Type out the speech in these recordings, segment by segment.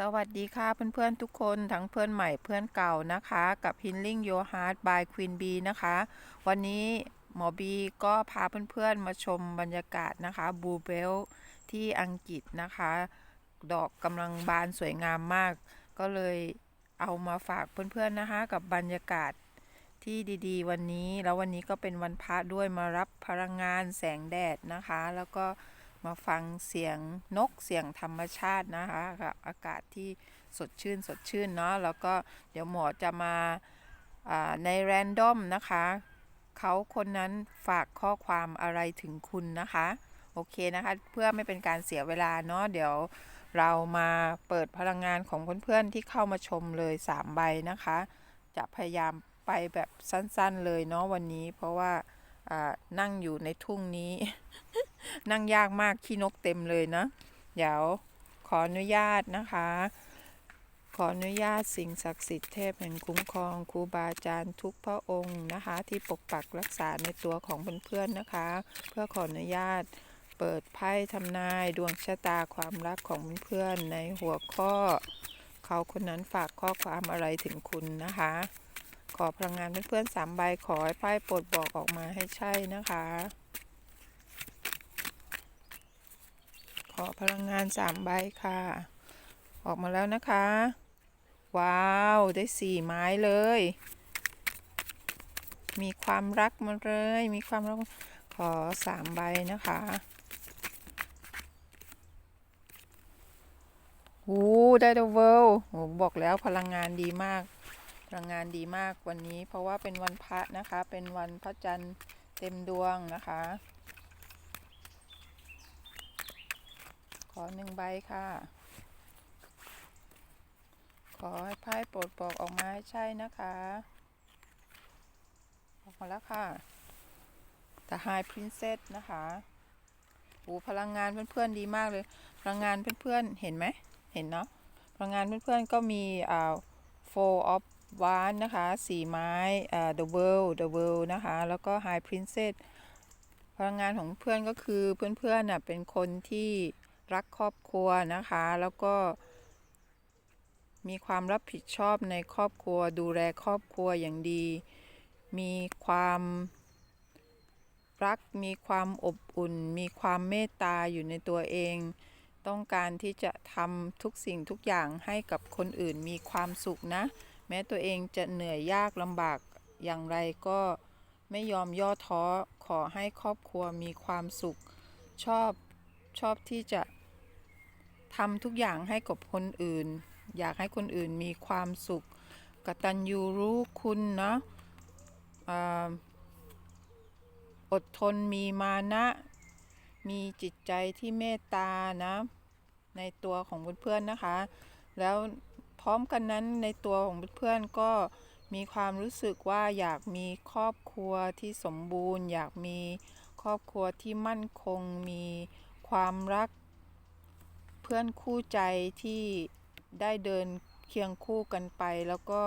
สวัสดีค่ะเพื่อนๆทุกคนทั้งเพื่อนใหม่เพื่อนเก่านะคะ กับ Healing Your Heart by Queen B นะคะ วันนี้หมอบีก็พาเพื่อนๆมาชมบรรยากาศนะคะบูเบลที่อังกฤษนะคะ ดอกกำลังบานสวยงามมาก ก็เลยเอามาฝากเพื่อนๆนะคะ กับบรรยากาศที่ดีๆ วันนี้แล้ววันนี้ก็เป็นวันพระด้วยมารับพลังงานแสงแดดนะคะ แล้วก็ มาฟังเสียงนกเสียงธรรมชาตินะคะกับอากาศที่สดชื่นสดชื่นเนาะแล้วก็เดี๋ยวหมอจะมาในแรนดอมนะคะเขาคนนั้นฝากข้อความอะไรถึงคุณนะคะ โอเคนะคะ เพื่อไม่เป็นการเสียเวลาเนาะเดี๋ยวเรามาเปิดพลังงานของเพื่อนๆที่เข้ามาชมเลย 3 ใบนะคะ จะพยายามไปแบบสั้นๆเลยเนาะวันนี้ เพราะว่านั่งอยู่ในทุ่งนี้ นั่งยากมากขี้นกเต็มเลยนะ เดี๋ยวขออนุญาตนะคะ ขออนุญาตสิ่งศักดิ์สิทธิ์เทพแห่งคุ้มครองครูบาอาจารย์ทุกพระองค์นะคะ ที่ปกปักรักษาในตัวของเพื่อนๆนะคะ เพื่อขออนุญาตเปิดไพ่ทำนายดวงชะตาความรักของเพื่อนในหัวข้อ เขาคนนั้นฝากข้อความอะไรถึงคุณนะคะ ขอพลังงานเพื่อนๆสามใบขอให้ไพ่โปรดบอกออกมาให้ใช่นะคะ ขอพลังงานสามใบค่ะ ออกมาแล้วนะคะ ว้าว ได้สี่ไม้เลย มีความรักมาเลย มีความรัก ขอสามใบนะคะโอ้ได้เดอะเวิลด์โอ้บอกแล้วพลังงานดีมาก พลังงานดีมากวันนี้ เพราะว่าเป็นวันพระนะคะ เป็นวันพระจันทร์เต็มดวงนะคะ อหนึ่งใบค่ะ ขอให้ไพ่โปรดบอกออกมาให้ใช่นะคะ ออกมาแล้วค่ะ The High Princess นะคะโอ้พลังงานเพื่อนๆดีมากเลย พลังงานเพื่อนๆเห็นไหม เห็นเนาะ พลังงานเพื่อนๆก็มีอ่า Four of Wands นะคะสี่ไม้อ่า The World The World นะคะ แล้วก็ High Princess พลังงานของเพื่อนก็คือเพื่อนๆน่ะเป็นคนที่ รักครอบครัวนะคะ แล้วก็ มีความรับผิดชอบในครอบครัว ดูแลครอบครัวอย่างดี มีความรักมีความอบอุ่น มีความเมตตาอยู่ในตัวเอง ต้องการที่จะทำทุกสิ่งทุกอย่างให้กับคนอื่นมีความสุขนะ แม้ตัวเองจะเหนื่อยยากลำบากอย่างไรก็ไม่ยอมย่อท้อขอให้ครอบครัวมีความสุข ชอบชอบที่จะ ทำทุกอย่างให้กับคนอื่น อยากให้คนอื่นมีความสุขกตัญญูรู้คุณเนาะอดทนมีมานะ มีจิตใจที่เมตตานะ ในตัวของเพื่อนๆนะคะ แล้วพร้อมกันนั้นในตัวของเพื่อนๆก็มีความรู้สึกว่าอยากมีครอบครัวที่สมบูรณ์ อยากมีครอบครัวที่มั่นคง มีความรัก เพื่อนคู่ใจที่ได้เดินเคียงคู่กันไป แล้วก็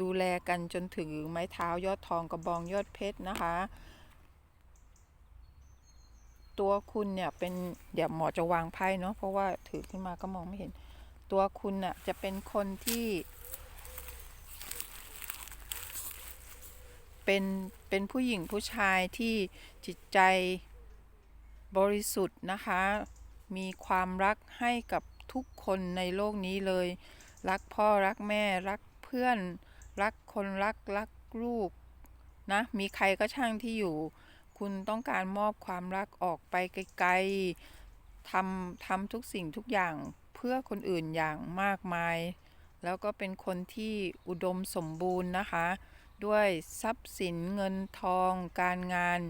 ดูแลกันจนถึงไม้เท้ายอดทองกระบองยอดเพชรนะคะ ตัวคุณเนี่ยเป็นเดี๋ยวหมอจะวางไพ่เนาะเพราะว่าถือขึ้นมาก็มองไม่เห็น ตัวคุณน่ะจะเป็นคนที่ เป็นเป็นผู้หญิงผู้ชายที่จิตใจบริสุทธิ์นะคะ มีความรักให้กับทุกคนในโลกนี้เลย รักพ่อรักแม่รักเพื่อน รักคนรักรักลูกนะ มีใครก็ช่างที่อยู่ คุณต้องการมอบความรักออกไปไกลๆทำทำทุกสิ่งทุกอย่างเพื่อคนอื่นอย่างมากมาย แล้วก็เป็นคนที่อุดมสมบูรณ์นะคะ ด้วยทรัพย์สินเงินทองการงาน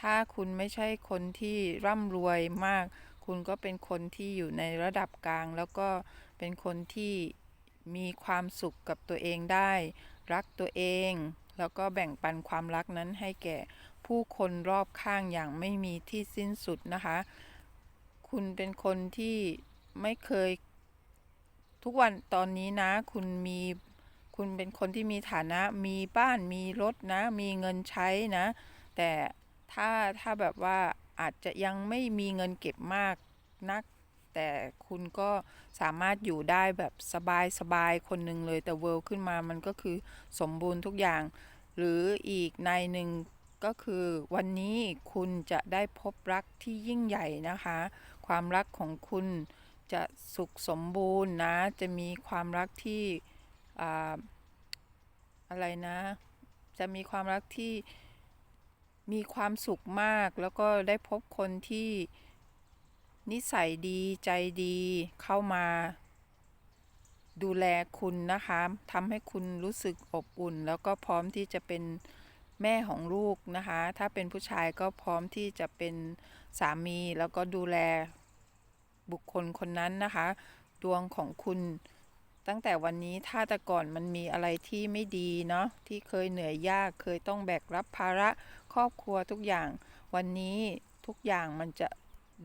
ถ้าคุณไม่ใช่คนที่ร่ำรวยมาก คุณก็เป็นคนที่อยู่ในระดับกลาง แล้วก็เป็นคนที่มีความสุขกับตัวเองได้ รักตัวเอง แล้วก็แบ่งปันความรักนั้นให้แก่ผู้คนรอบข้างอย่างไม่มีที่สิ้นสุดนะคะ คุณเป็นคนที่ไม่เคยทุกวันตอนนี้นะ คุณมีคุณเป็นคนที่มีฐานะมีบ้านมีรถนะ มีเงินใช้นะ แต่ถ้าถ้าแบบว่า อาจจะยังไม่มีเงินเก็บมากนัก แต่คุณก็สามารถอยู่ได้แบบสบายๆคนหนึ่งเลยแต่เวิลด์ขึ้นมามันก็คือสมบูรณ์ทุกอย่าง หรืออีกในหนึ่งก็คือวันนี้คุณจะได้พบรักที่ยิ่งใหญ่นะคะ ความรักของคุณจะสุขสมบูรณ์นะ จะมีความรักที่ออะไรนะ จะมีความรักที่ มีความสุขมากแล้วก็ได้พบคนที่นิสัยดีใจดีเข้ามาดูแลคุณนะคะทำให้คุณรู้สึกอบอุ่น แล้วก็พร้อมที่จะเป็นแม่ของลูกนะคะ ถ้าเป็นผู้ชายก็พร้อมที่จะเป็นสามีแล้วก็ดูแลบุคคลคนนั้นนะคะ ดวงของคุณตั้งแต่วันนี้ถ้าแต่ก่อนมันมีอะไรที่ไม่ดีเนาะที่เคยเหนื่อยยากเคยต้องแบกรับภาระ ครอบครัวทุกอย่าง วันนี้ทุกอย่างมันจะ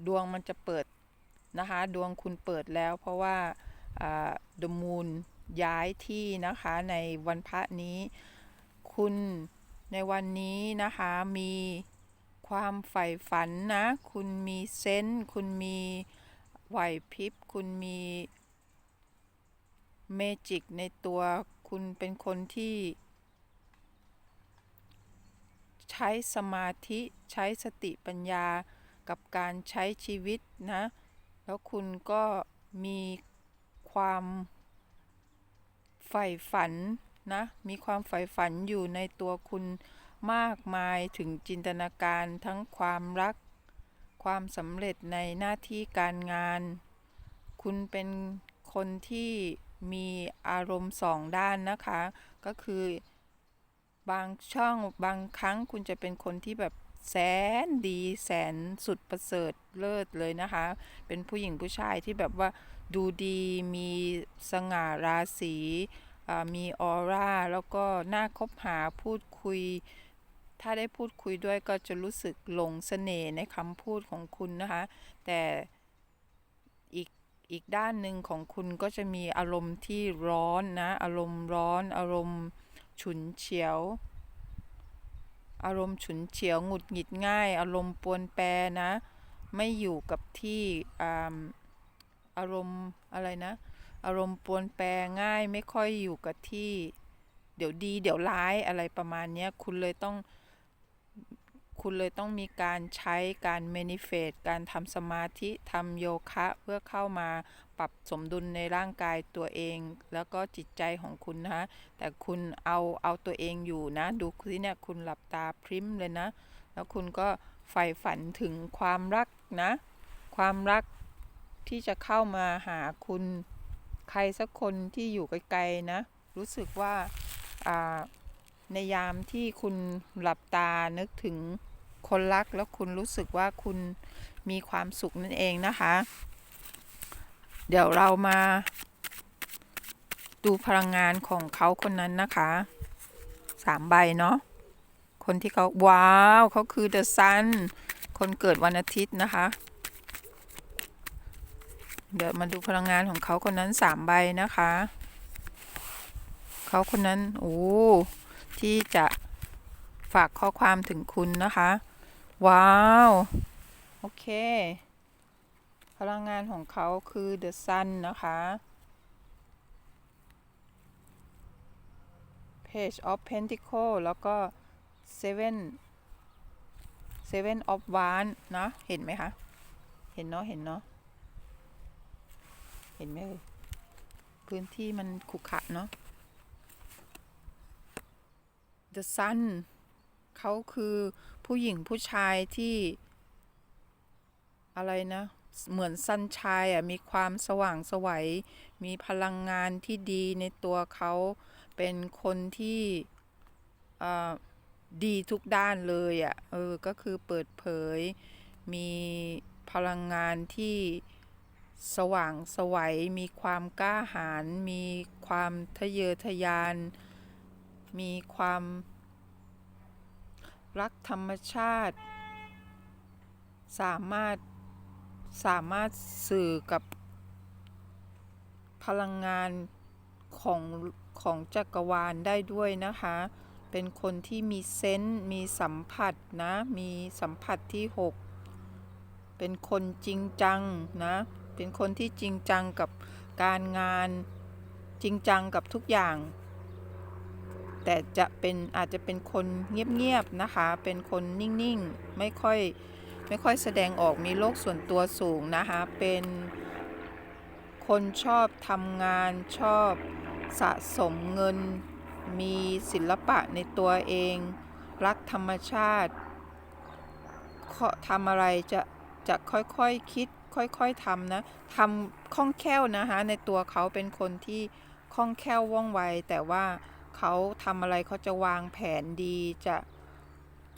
ดวงมันจะเปิดนะคะ ดวงคุณเปิดแล้ว เพราะว่าดมูนย้ายที่นะคะในวันพระนี้ คุณในวันนี้นะคะมีความใฝ่ฝันนะ คุณมีเซนส์คุณมีไหวพริบ คุณมีเมจิกในตัว คุณเป็นคนที่ ใช้สมาธิใช้สติปัญญากับการใช้ชีวิตนะ แล้วคุณก็มีความใฝ่ฝันนะ มีความใฝ่ฝันอยู่ในตัวคุณมากมายถึงจินตนาการทั้งความรัก ความสำเร็จในหน้าที่การงาน คุณเป็นคนที่มีอารมณ์สองด้านนะคะ ก็คือ บางช่องบางครั้งคุณจะเป็นคนที่แบบแสนดีแสนสุดประเสริฐเลิศเลยนะคะ เป็นผู้หญิงผู้ชายที่แบบว่าดูดีมีสง่าราศีมีออร่าแล้วก็น่าคบหาพูดคุย ถ้าได้พูดคุยด้วยก็จะรู้สึกหลงเสน่ห์ในคำพูดของคุณนะคะ แต่อีกอีกด้านหนึ่งของคุณก็จะมีอารมณ์ที่ร้อนนะ อารมณ์ร้อนอารมณ์ ฉุนเฉียว อารมณ์ฉุนเฉียวหงุดหงิดง่าย อารมณ์ปวนแปรนะ ไม่อยู่กับที่อารมณ์อะไรนะ อารมณ์ปวนแปรง่ายไม่ค่อยอยู่กับที่ เดี๋ยวดี เดี๋ยวร้ายอะไรประมาณนี้คุณเลยต้อง คุณเลยต้องมีการใช้การเมนิเฟตการทำสมาธิทำโยคะเพื่อเข้ามาปรับสมดุลในร่างกายตัวเอง แล้วก็จิตใจของคุณนะแต่คุณเอาเอาตัวเองอยู่นะ ดูที่เนี่ยคุณหลับตาพริมเลยนะ แล้วคุณก็ใฝ่ฝันถึงความรักนะ ความรักที่จะเข้ามาหาคุณใครสักคนที่อยู่ไกลๆนะ รู้สึกว่าในยามที่คุณหลับตานึกถึง คนรักแล้วคุณรู้สึกว่าคุณมีความสุขนั่นเองนะคะ เดี๋ยวเรามา ดูพลังงานของเขาคนนั้นนะคะสามใบเนาะคนที่เขาว้าวเขาคือเดอะซันคนเกิดวันอาทิตย์นะคะ เดี๋ยวมาดูพลังงานของเขาคนนั้นสามใบนะคะเขาคนนั้นโอ้ที่จะฝากข้อความถึงคุณนะคะ ว้าว โอเค พลังงานของเขาคือ The Sun นะคะ Page of Pentacle แล้วก็ Seven Seven of Wands นะ เห็นไหมคะ เห็นเนาะ เห็นเนาะ เห็นไหมเอ่ยพื้นที่มันขุขระเนาะ The Sun เขาคือผู้หญิงผู้ชายที่อะไรนะ เหมือนซันชายอะมีความสว่างสวัย มีพลังงานที่ดีในตัวเขาเป็นคนที่ดีทุกด้านเลยอะเออก็คือเปิดเผย มีพลังงานที่สว่างสวัย มีความกล้าหาญมีความทะเยอทะยาน มีความ รักธรรมชาติ สามารถสามารถสื่อกับพลังงานของของจักรวาลได้ด้วยนะคะ เป็นคนที่มีเซนส์มีสัมผัสนะ มีสัมผัสที่ 6 เป็นคนจริงจังนะ เป็นคนที่จริงจังกับการงานจริงจังกับทุกอย่าง แต่จะเป็นอาจจะเป็นคนเงียบๆนะคะ เป็นคนนิ่งๆ ไม่ค่อยไม่ค่อยแสดงออกมีโลกส่วนตัวสูงนะคะ เป็นคนชอบทำงานชอบสะสมเงิน มีศิลปะในตัวเอง รักธรรมชาติเคาะทำอะไรจะจะค่อยๆคคิดค่อยๆทำนะทำคล่องแคล่วนะคะในตัวเขาเป็นคนที่คล่องแคล่วว่องไวแต่ว่า เขาทำอะไรเขาจะวางแผนดีจะ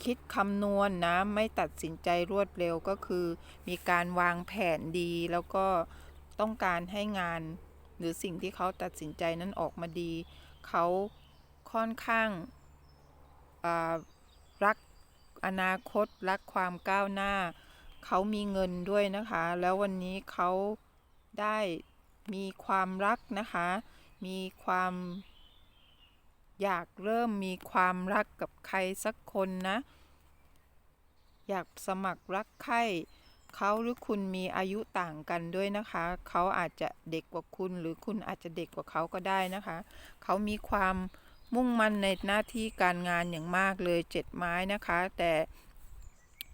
คิดคำนวณนนะไม่ตัดสินใจรวดเร็วก็คือ มีการวางแผนดีแล้วก็ต้องการให้งาน หรือสิ่งที่เขาตัดสินใจนั้นออกมาดี เขาค่อนข้างรักอนาคตรักความก้าวหน้า เขามีเงินด้วยนะคะ แล้ววันนี้เขาได้มีความรักนะคะ มีความ อยากเริ่มมีความรักกับใครสักคนนะ อยากสมัครรักใครเขาหรือคุณมีอายุต่างกันด้วยนะคะ เขาอาจจะเด็กกว่าคุณหรือคุณอาจจะเด็กกว่าเขาก็ได้นะคะ เขามีความมุ่งมั่นในหน้าที่การงานอย่างมากเลยเจ็ดไม้นะคะ แต่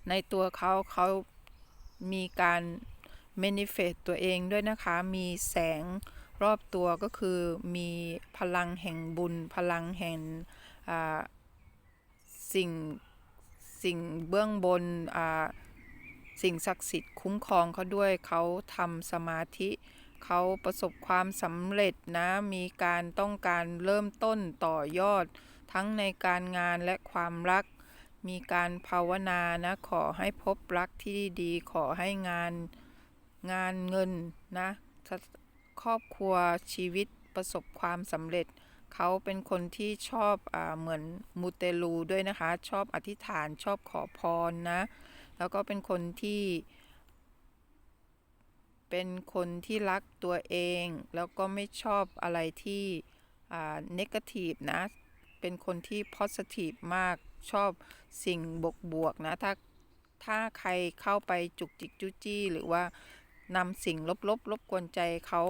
ในตัวเขาเขามีการ manifest ตัวเองด้วยนะคะ มีแสง รอบตัวก็คือมีพลังแห่งบุญ พลังแห่งสิ่งสิ่งเบื้องบนสิ่งศักดิ์สิทธิ์คุ้มครองเขาด้วยเขาทำสมาธิเขาประสบความสำเร็จนะ มีการต้องการเริ่มต้นต่อยอด ทั้งในการงานและความรัก มีการภาวนานะ ขอให้พบรักที่ดี ขอให้งานงานเงินนะ ครอบครัวชีวิตประสบความสำเร็จ เขาเป็นคนที่ชอบอเหมือนมูเตลูด้วยนะคะ ชอบอธิษฐานชอบขอพรนะ แล้วก็เป็นคนที่ เป็นคนที่รักตัวเอง แล้วก็ไม่ชอบอะไรที่เนกาทีฟนะ เป็นคนที่ positive มากชอบสิ่งบวกบวกนะ ถ้าถ้าใครเข้าไปจุกจิกจุจี้ หรือว่านำสิ่งลบๆรบกวนใจเขา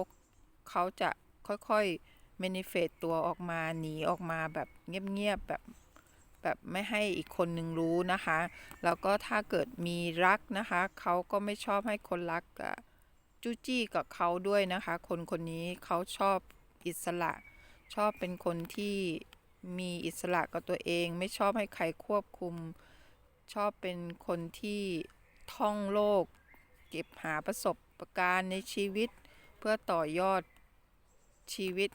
เขาจะค่อยๆ manifest ตัวออกมาหนีออกมาแบบเงียบๆแบบแบบไม่ให้อีกคนหนึ่งรู้นะคะ แล้วก็ถ้าเกิดมีรักนะคะ เขาก็ไม่ชอบให้คนรักจู้จี้กับเขาด้วยนะคะ คนคนนี้เขาชอบอิสระ ชอบเป็นคนที่มีอิสระกับตัวเอง ไม่ชอบให้ใครควบคุม ชอบเป็นคนที่ท่องโลก เก็บหาประสบการณ์ในชีวิต เพื่อต่อยอด ชีวิต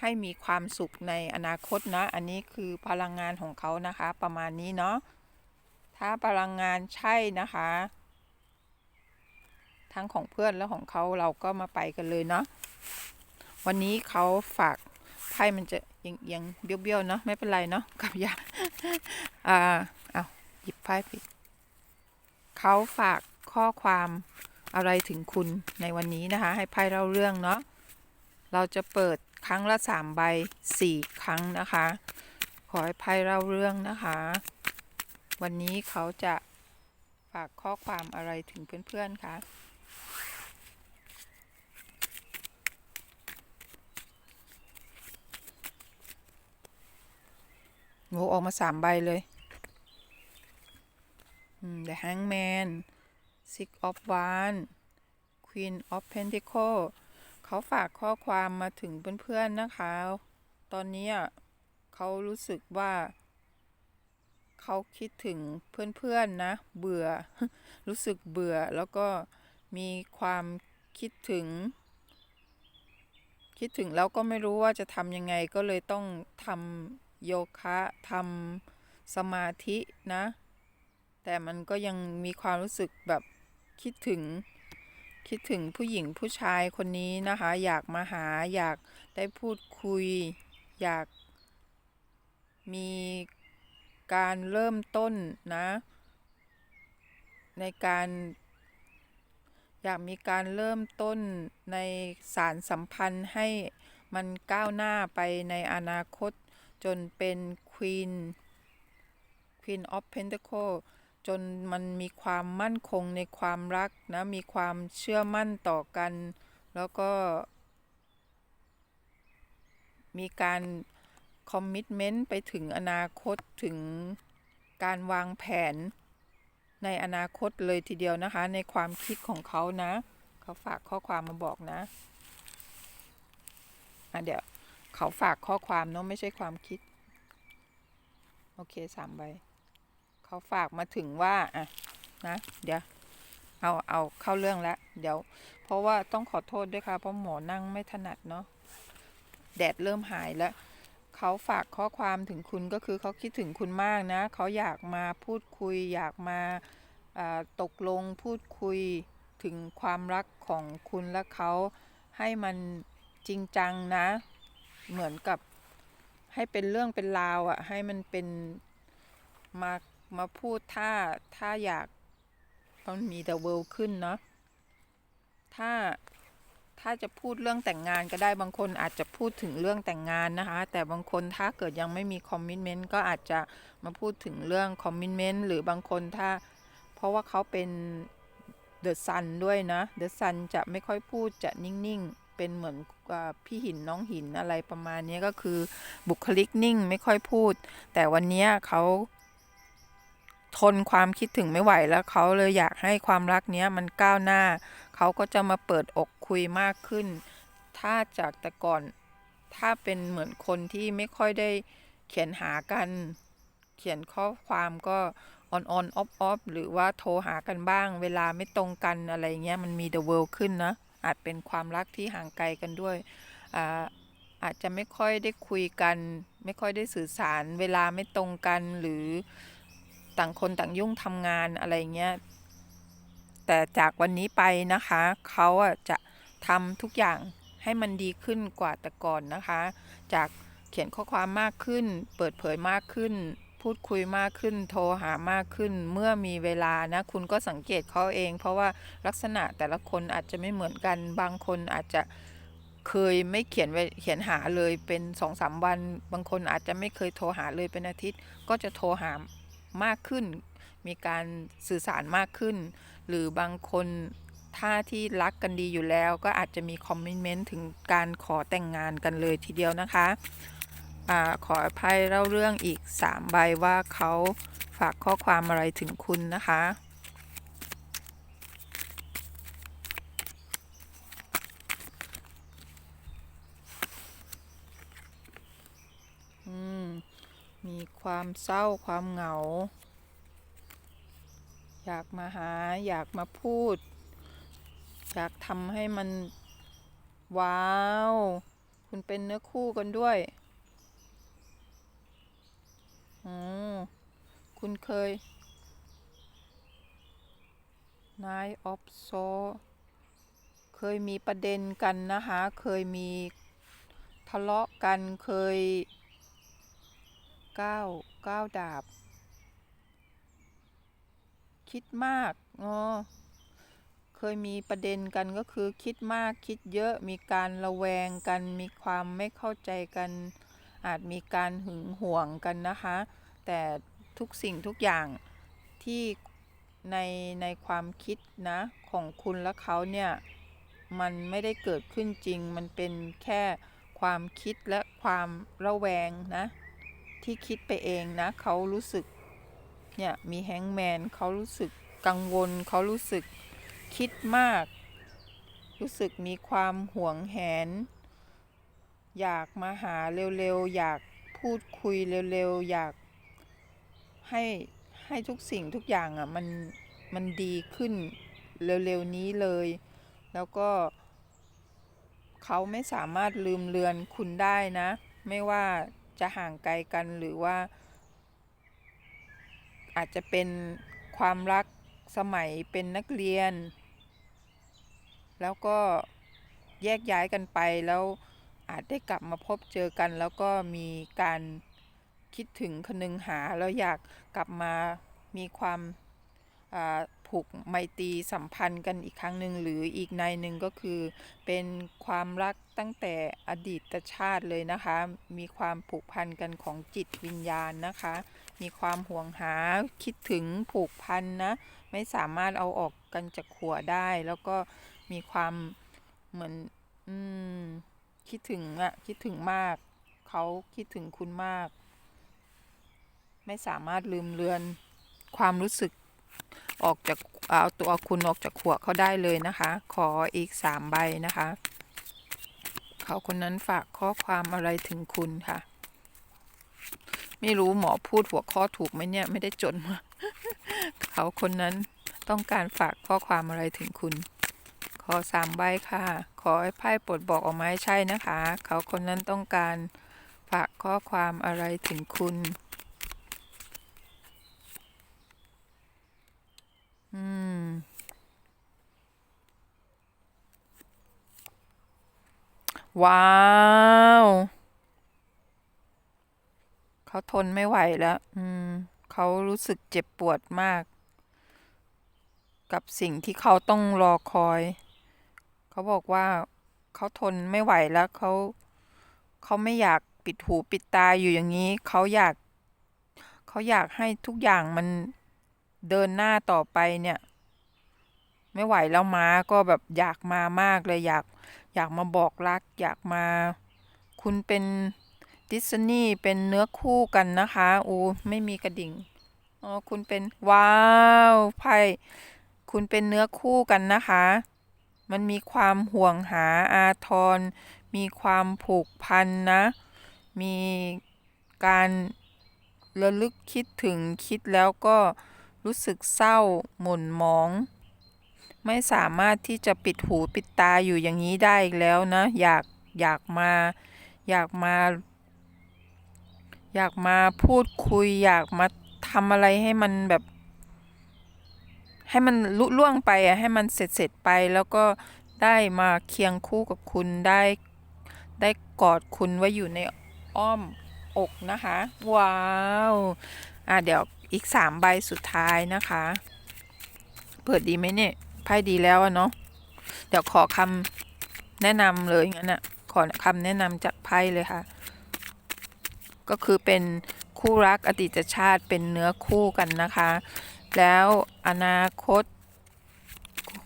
ให้มีความสุขในอนาคตนะ อันนี้คือพลังงานของเขานะคะ ประมาณนี้เนาะถ้าพลังงานใช่นะคะ ทั้งของเพื่อนและของเขาเราก็มาไปกันเลยเนาะวันนี้เขาฝากไพ่มันจะยังยังเบี้ยวๆเนาะไม่เป็นไรเนาะกับยาอ่าเอาหยิบไพ่ผิดเขาฝากข้อความ อะไรถึงคุณในวันนี้นะคะ ให้ไพ่เล่าเรื่องเนาะเราจะเปิดครั้งละสามใบสี่ครั้งนะคะ ขอให้ไพ่เล่าเรื่องนะคะ วันนี้เขาจะฝากข้อความอะไรถึงเพื่อนๆคะงูออกมาสามใบเลย The Hangman Six of Wands Queen of Pentacles เขาฝากข้อความมาถึงเพื่อนๆนะคะ ตอนนี้เขารู้สึกว่า เขาคิดถึงเพื่อนๆนะ เบื่อ รู้สึกเบื่อแล้วก็มีความคิดถึง คิดถึงแล้วก็ไม่รู้ว่าจะทำยังไงก็เลยต้องทำโยคะทำสมาธินะ แต่มันก็ยังมีความรู้สึกแบบ คิดถึงคิดถึงผู้หญิงผู้ชายคนนี้นะคะ อยากมาหาอยากได้พูดคุย อยากมีการเริ่มต้นนะ ในการ อยากมีการเริ่มต้นในสารสัมพันธ์ให้มันก้าวหน้าไปในอนาคตจนเป็นควีน Queen of Pentacle จนมันมีความมั่นคงในความรักนะ มีความเชื่อมั่นต่อกัน แล้วก็ มีการคอมมิชเมนต์ไปถึงอนาคตถึงการวางแผนในอนาคตเลยทีเดียวนะคะ ในความคิดของเขานะ เขาฝากข้อความมาบอกนะอะเดี๋ยว เขาฝากข้อความเนาะไม่ใช่ความคิด โอเคสามใบ เขาฝากมาถึงว่าอะนะ เดี๋ยว เอาเอาเข้าเรื่องแล้วเดี๋ยว เพราะว่าต้องขอโทษด้วยค่ะ เพราะหมอนั่งไม่ถนัดเนาะแดดเริ่มหายแล้วเขาฝากข้อความถึงคุณก็คือเขาคิดถึงคุณมากนะ เขาอยากมาพูดคุย อยากมาอ่าตกลงพูดคุยถึงความรักของคุณและเขาให้มันจริงจังนะ เหมือนกับให้เป็นเรื่องเป็นราวอะ่ะ ให้มันเป็นมา มาพูดถ้าถ้าอยากมันมี the world ขึ้นเนาะถ้าถ้าจะพูดเรื่องแต่งงานก็ได้บางคนอาจจะพูดถึงเรื่องแต่งงานนะคะ แต่บางคนถ้าเกิดยังไม่มีคอมมิชเมนต์ก็อาจจะมาพูดถึงเรื่องคอมมิชเมนต์หรือบางคนถ้า เพราะว่าเขาเป็นเดอะซันด้วยนะเดอะซันจะไม่ค่อยพูดจะนิ่งๆ เป็นเหมือนอพี่หินน้องหินอะไรประมาณนี้ก็คือบุคลิกนิ่งไม่ค่อยพูด แต่วันนี้เขา ทนความคิดถึงไม่ไหวแล้วเขาเลยอยากให้ความรักเนี้ยมันก้าวหน้า เขาก็จะมาเปิดอกคุยมากขึ้น ถ้าจากแต่ก่อนถ้าเป็นเหมือนคนที่ไม่ค่อยได้เขียนหากัน เขียนข้อความก็ออนออนออฟออฟหรือว่าโทรหากันบ้าง เวลาไม่ตรงกันอะไรเงี้ยมันมี the world ขึ้นนะ อาจเป็นความรักที่ห่างไกลกันด้วยอาอาจจะไม่ค่อยได้คุยกัน ไม่ค่อยได้สื่อสาร เวลาไม่ตรงกันหรือ ต่างคนต่างยุ่งทำงานอะไรเงี้ย แต่จากวันนี้ไปนะคะ เขาอะจะทำทุกอย่างให้มันดีขึ้นกว่าแต่ก่อนนะคะ จากเขียนข้อความมากขึ้น เปิดเผยมากขึ้น พูดคุยมากขึ้น โทรหามากขึ้น เมื่อมีเวลานะ คุณก็สังเกตเขาเอง เพราะว่าลักษณะแต่ละคนอาจจะไม่เหมือนกัน บางคนอาจจะเคยไม่เขียนเขียนหาเลยเป็นสองสามวัน บางคนอาจจะไม่เคยโทรหาเลยเป็นอาทิตย์ ก็จะโทรหา มากขึ้น มีการสื่อสารมากขึ้น หรือบางคนถ้าที่รักกันดีอยู่แล้ว ก็อาจจะมีคอมเมนต์ถึงการขอแต่งงานกันเลยทีเดียวนะคะอาขออภัยเล่าเรื่องอีก 3 ใบว่าเขาฝากข้อความอะไรถึงคุณนะคะ อืม มี ความเศร้าความเหงา อยากมาหาอยากมาพูด อยากทำให้มันว้าว คุณเป็นเนื้อคู่กันด้วยอ๋อคุณเคย Nine of s w o r d เคยมีประเด็นกันนะคะ เคยมีทะเลาะกันเคย ก้าวก้าดาบ คิดมากอ๋อเคยมีประเด็นกันก็คือคิดมากคิดเยอะมีการระแวงกัน มีความไม่เข้าใจกัน อาจมีการหึงหวงกันนะคะ แต่ทุกสิ่งทุกอย่างที่ในในความคิดนะของคุณและเขาเนี่ยมันไม่ได้เกิดขึ้นจริง มันเป็นแค่ความคิดและความระแวงนะ ที่คิดไปเองนะเขารู้สึกเนี่ยมีแฮงแมนเขารู้สึกกังวลเขารู้สึกคิดมาก รู้สึกมีความห่วงแหน อยากมาหาเร็วๆ อยากพูดคุยเร็วๆ อยากให้ให้ทุกสิ่งทุกอย่างอะมันมันดีขึ้นเร็วๆนี้เลย แล้วก็เขาไม่สามารถลืมเลือนคุณได้นะ ไม่ว่า จะห่างไกลกันหรือว่า อาจจะเป็นความรักสมัยเป็นนักเรียน แล้วก็แยกย้ายกันไปแล้วอาจได้กลับมาพบเจอกัน แล้วก็มีการคิดถึงคนึงหาแล้วอยากกลับมามีความ ผูกไมตรีสัมพันธ์กันอีกครั้งหนึ่งหรืออีกในหนึ่งก็คือ เป็นความรักตั้งแต่อดีตชาติเลยนะคะ มีความผูกพันกันของจิตวิญญาณนะคะ มีความห่วงหาคิดถึงผูกพันนะไม่สามารถเอาออกกันจากขัวได้ แล้วก็มีความเหมือนอืมคิดถึงอะคิดถึงมากเขาคิดถึงคุณมาก ไม่สามารถลืมเลือนความรู้สึก ออกจากเอาตัวคุณออกจากขวเขาได้เลยนะคะ ขออีกสามใบนะคะ เขาคนนั้นฝากข้อความอะไรถึงคุณค่ะ ไม่รู้หมอพูดหัวข้อถูกไหมเนี่ย ไม่ได้จดมา เขาคนนั้นต้องการฝากข้อความอะไรถึงคุณ ขอสามใบค่ะ ขอให้ไพ่ปลดบอกออกมาให้ใช่นะคะ เขาคนนั้นต้องการฝากข้อความอะไรถึงคุณ อืม ว้าว เขาทนไม่ไหวแล้ว อืม เขารู้สึกเจ็บปวดมาก กับสิ่งที่เขาต้องรอคอย เขาบอกว่าเขาทนไม่ไหวแล้วเขา เขาไม่อยากปิดหูปิดตาอยู่อย่างนี้ เขาอยาก เขาอยากให้ทุกอย่างมัน เดินหน้าต่อไปเนี่ย ไม่ไหวแล้วม้าก็แบบอยากมามากเลยอยาก อยากมาบอกรัก อยากมา คุณเป็นดิสนีย์เป็นเนื้อคู่กันนะคะอ้ไม่มีกระดิ่งอ๋อคุณเป็นว้าวไพ่คุณเป็นเนื้อคู่กันนะคะ มันมีความห่วงหาอาทร มีความผูกพันนะ มีการระลึกคิดถึงคิดแล้วก็ รู้สึกเศร้า หม่นหมอง ไม่สามารถที่จะปิดหูปิดตาอยู่อย่างนี้ได้อีกแล้วนะ อยากอยากมา อยากมา อยากมาพูดคุย อยากมาทำอะไรให้มันแบบ ให้มันลุล่วงไปอะให้มันเสร็จเสร็จไปแล้วก็ได้มาเคียงคู่กับคุณได้ได้กอดคุณไว้อยู่ในอ้อมอกนะคะ ว้าว อะเดี๋ยว อีกสามใบสุดท้ายนะคะ เปิดดีไหมเนี่ยไพ่ดีแล้วอะเนาะเดี๋ยวขอคำแนะนำเลยงั้นอะขอคำแนะนำจากไพ่เลยค่ะ ก็คือเป็นคู่รักอดีตชาติเป็นเนื้อคู่กันนะคะ แล้วอนาคต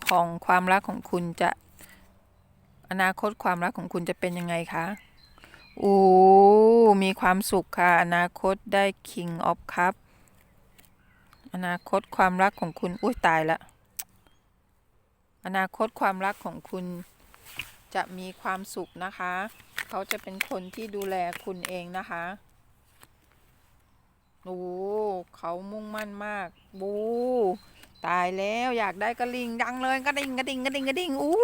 ของความรักของคุณจะ อนาคตความรักของคุณจะเป็นยังไงคะโอ้มีความสุขค่ะ อนาคตได้ King of Cup อนาคตความรักของคุณ อุ้ยตายละ อนาคตความรักของคุณจะมีความสุขนะคะ เขาจะเป็นคนที่ดูแลคุณเองนะคะโอ้เขามุ่งมั่นมาก บู ตายแล้วอยากได้กระลิงดังเลยกระดิ่งกระดิ่งกระดิ่งกระดิ่งอู้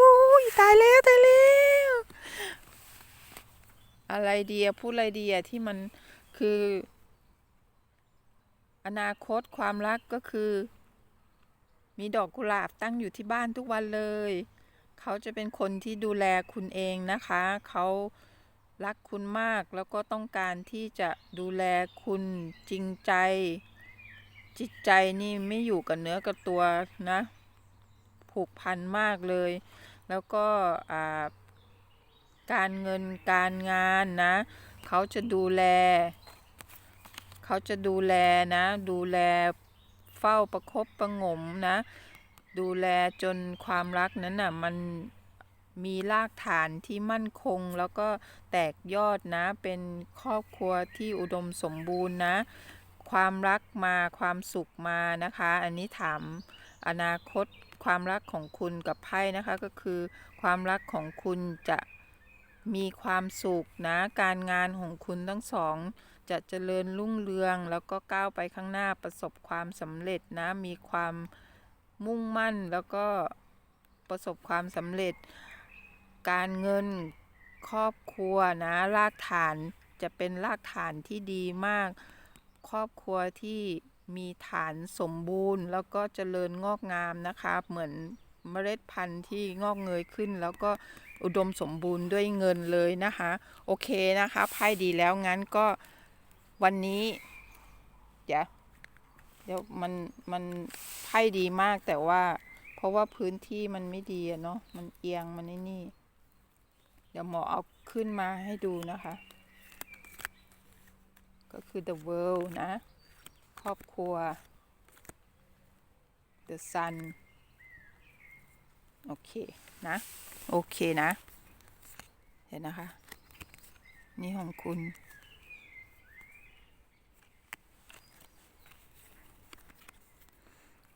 ยตายแล้วตายแล้วอะไรเดีอะพูดอะไรเดีอะที่มันคือ อนาคตความรักก็คือ มีดอกกุหลาบตั้งอยู่ที่บ้านทุกวันเลย เขาจะเป็นคนที่ดูแลคุณเองนะคะ เขารักคุณมากแล้วก็ต้องการที่จะดูแลคุณจริงใจ จิตใจนี่ไม่อยู่กับเนื้อกับตัวนะ ผูกพันมากเลย แล้วก็การเงินการงานนะ เขาจะดูแล เขาจะดูแลนะ ดูแลเฝ้าประคบประงมนะ ดูแลจนความรักนั้นน่ะมันมีรากฐานที่มั่นคงแล้วก็แตกยอดนะ เป็นครอบครัวที่อุดมสมบูรณ์นะ ความรักมาความสุขมานะคะ อันนี้ถามอนาคตความรักของคุณกับไพ่นะคะก็คือความรักของคุณจะมีความสุขนะ การงานของคุณทั้งสอง จะเจริญรุ่งเรือง แล้วก็ก้าวไปข้างหน้าประสบความสำเร็จนะ มีความมุ่งมั่นแล้วก็ประสบความสำเร็จ การเงินครอบครัวนะรากฐานจะเป็นรากฐานที่ดีมาก ครอบครัวที่มีฐานสมบูรณ์ แล้วก็เจริญงอกงามนะคะเหมือนเมล็ดพันธุ์ที่งอกเงยขึ้น แล้วก็อุดมสมบูรณ์ด้วยเงินเลยนะคะ โอเคนะคะไพ่ดีแล้วงั้นก็ วันนี้เดี๋ยวเดี๋ยวมันมันไพ่ดีมากแต่ว่า เพราะว่าพื้นที่มันไม่ดีอะเนาะมันเอียงมันนี่ เดี๋ยวหมอเอาขึ้นมาให้ดูนะคะ ก็คือ the world นะ ครอบครัว The Sun โอเคนะ โอเคนะ เห็นนะคะ นี่ของคุณ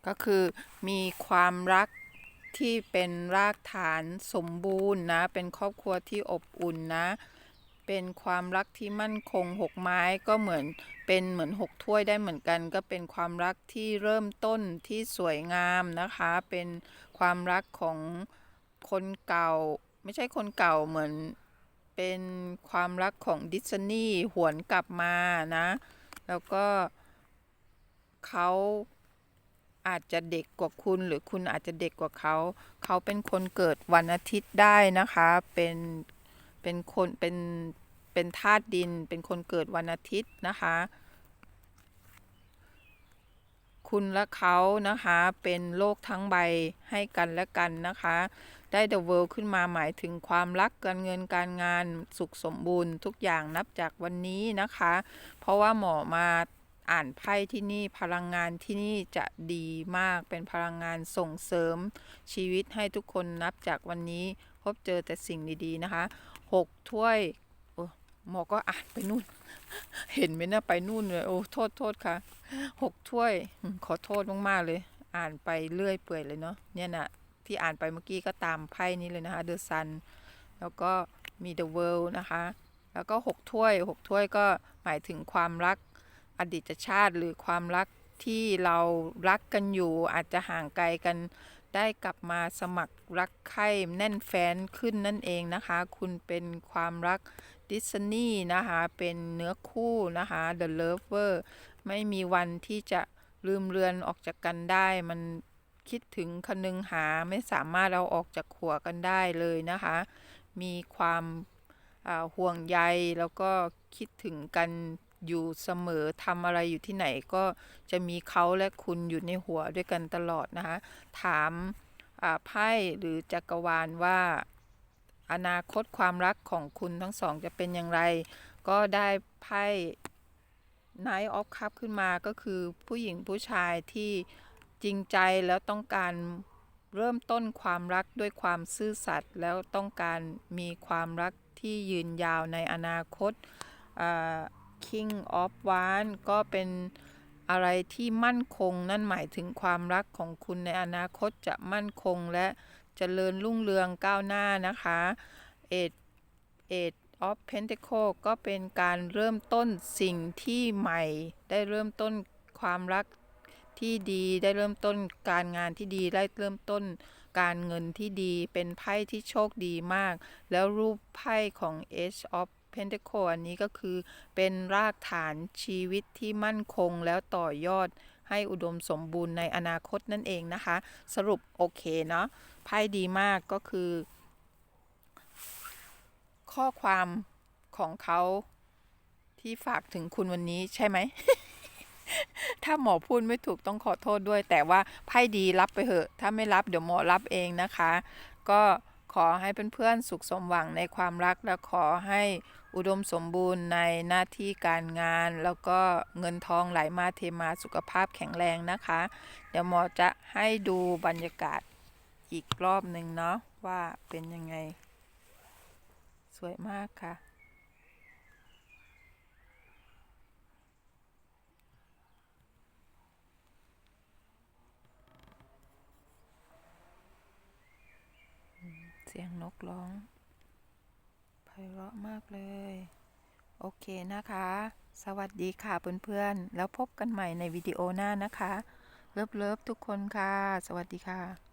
ก็คือมีความรักที่เป็นรากฐานสมบูรณ์นะ เป็นครอบครัวที่อบอุ่นนะ เป็นความรักที่มั่นคงหกไม้ก็เหมือนเป็นเหมือนหกถ้วยได้เหมือนกัน ก็เป็นความรักที่เริ่มต้นที่สวยงามนะคะ เป็นความรักของคนเก่า ไม่ใช่คนเก่าเหมือนเป็นความรักของดิสนีย์หวนกลับมานะ แล้วก็เขา อาจจะเด็กกว่าคุณ หรือคุณอาจจะเด็กกว่าเขา เขาเป็นคนเกิดวันอาทิตย์ได้นะคะ เป็นเป็นคนเป็นเป็นธาตุดิน เป็นคนเกิดวันอาทิตย์นะคะ คุณและเขานะคะเป็นโลกทั้งใบให้กันและกันนะคะ ได้ The World ขึ้นมาหมายถึงความรักการเงินการงานสุขสมบูรณ์ทุกอย่างนับจากวันนี้นะคะ เพราะว่าหมอมา อ่านไพ่ที่นี่พลังงานที่นี่จะดีมากเป็นพลังงานส่งเสริมชีวิตให้ทุกคนนับจากวันนี้พบเจอแต่สิ่งดีๆนะคะหกถ้วยโอ้หมอก็อ่านไปนู่น เห็นไหมนะไปนู่นเลยโอ้โทษโทษค่ะหกถ้วย ขอโทษมากๆเลย อ่านไปเรื่อยเปื่อยเลยเนาะเนี่ยนะที่อ่านไปเมื่อกี้ก็ตามไพ่นี้เลยนะคะ The Sun แล้วก็มี The World นะคะ แล้วก็หกถ้วยหกถ้วยก็หมายถึงความรัก ดีตชาติหรือความรักที่เรารักกันอยู่อาจจะห่างไกลกันได้กลับมาสมัครรักใคร่แน่นแฟ้นขึ้นนั่นเองนะคะ คุณเป็นความรักดิสนีย์นะคะ เป็นเนื้อคู่นะคะ The Lover ไม่มีวันที่จะลืมเลือนออกจากกันได้ มันคิดถึงคนึงหาไม่สามารถเราออกจากหัวกันได้เลยนะคะ มีความอ่าห่วงใยแล้วก็คิดถึงกัน อยู่เสมอทำอะไรอยู่ที่ไหนก็จะมีเขาและคุณอยู่ในหัวด้วยกันตลอดนะคะถามไพ่หรือจักรวาลว่า อนาคตความรักของคุณทั้งสองจะเป็นอย่างไร ก็ได้ไพ่ Knight of Cup ขึ้นมาก็คือผู้หญิงผู้ชายที่จริงใจแล้วต้องการเริ่มต้นความรักด้วยความซื่อสัตย์แล้วต้องการมีความรักที่ยืนยาวในอนาคตอ King of Wands ก็เป็นอะไรที่มั่นคง นั่นหมายถึงความรักของคุณในอนาคตจะมั่นคงและเจริญรุ่งเรืองก้าวหน้านะคะ Eight Eight of Pentacle ก็เป็นการเริ่มต้นสิ่งที่ใหม่ ได้เริ่มต้นความรักที่ดีได้เริ่มต้นการงานที่ดีได้เริ่มต้นการเงินที่ดีเป็นไพ่ที่โชคดีมาก แล้วรูปไพ่ของ Ace of Pentacle อันนี้ก็คือเป็นรากฐานชีวิตที่มั่นคงแล้วต่อยอดให้อุดมสมบูรณ์ในอนาคตนั่นเองนะคะ สรุปโอเคเนาะไพ่ดีมากก็คือ ข้อความของเขาที่ฝากถึงคุณวันนี้ใช่ไหม ถ้าหมอพูดไม่ถูกต้องขอโทษด้วย แต่ว่าไพ่ดีรับไปเถอะ ถ้าไม่รับเดี๋ยวหมอรับเองนะคะ ก็ ขอให้เพื่อนๆสุขสมหวังในความรักและขอให้อุดมสมบูรณ์ในหน้าที่การงาน แล้วก็เงินทองไหลมาเทมาสุขภาพแข็งแรงนะคะ เดี๋ยวหมอจะให้ดูบรรยากาศอีกรอบหนึ่งเนาะว่าเป็นยังไง สวยมากค่ะ สียงนกร้องไพเราะมากเลย โอเคนะคะ สวัสดีค่ะเพื่อนๆ แล้วพบกันใหม่ในวิดีโอหน้านะคะ เลิฟๆทุกคนค่ะ สวัสดีค่ะ